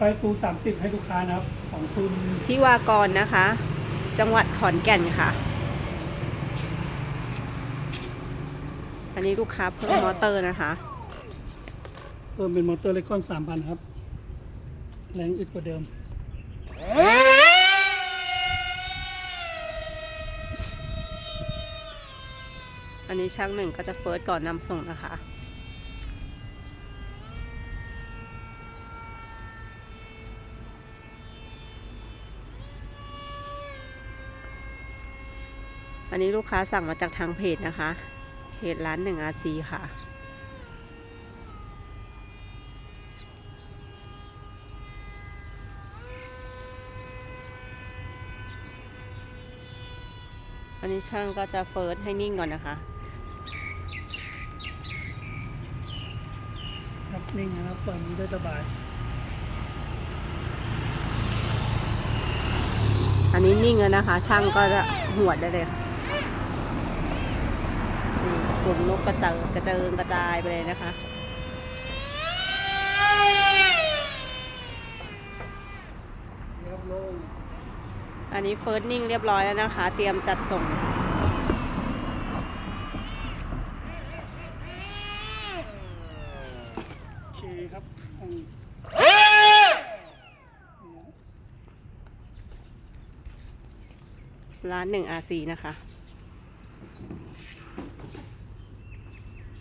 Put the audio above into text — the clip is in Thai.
ไฟฟูสามสิบให้ลูกค้านะครับ ของคุณที่วากรนะคะ จังหวัดขอนแก่นค่ะ อันนี้ลูกค้าเพิ่มมอเตอร์นะคะ เพิ่มเป็นมอเตอร์เลคอนสามพันครับ แรงอึดกว่าเดิม อันนี้ช่างหนึ่งก็จะเฟิร์สก่อนนำส่งนะคะ อันนี้ลูกค้าสั่งมาจากทางเพจนะคะเพจร้านหนึ่งอาซีค่ะ อันนี้ช่างก็จะเฟิร์สให้นิ่งก่อนนะคะครับนิ่งนะครับเปิดมือได้สบาย อันนี้นิ่งแล้วนะคะ ช่างก็จะหวดได้เลยค่ะอืม ฝุ่นนกกระเจิงกระเจิงกระจายไปเลยนะคะนี่ครับโล่งอันนี้เฟิร์สนิ่งเรียบร้อยแล้วนะคะ เตรียมจัดส่งโอเคครับห้องร้านหนึ่งอาซีนะคะ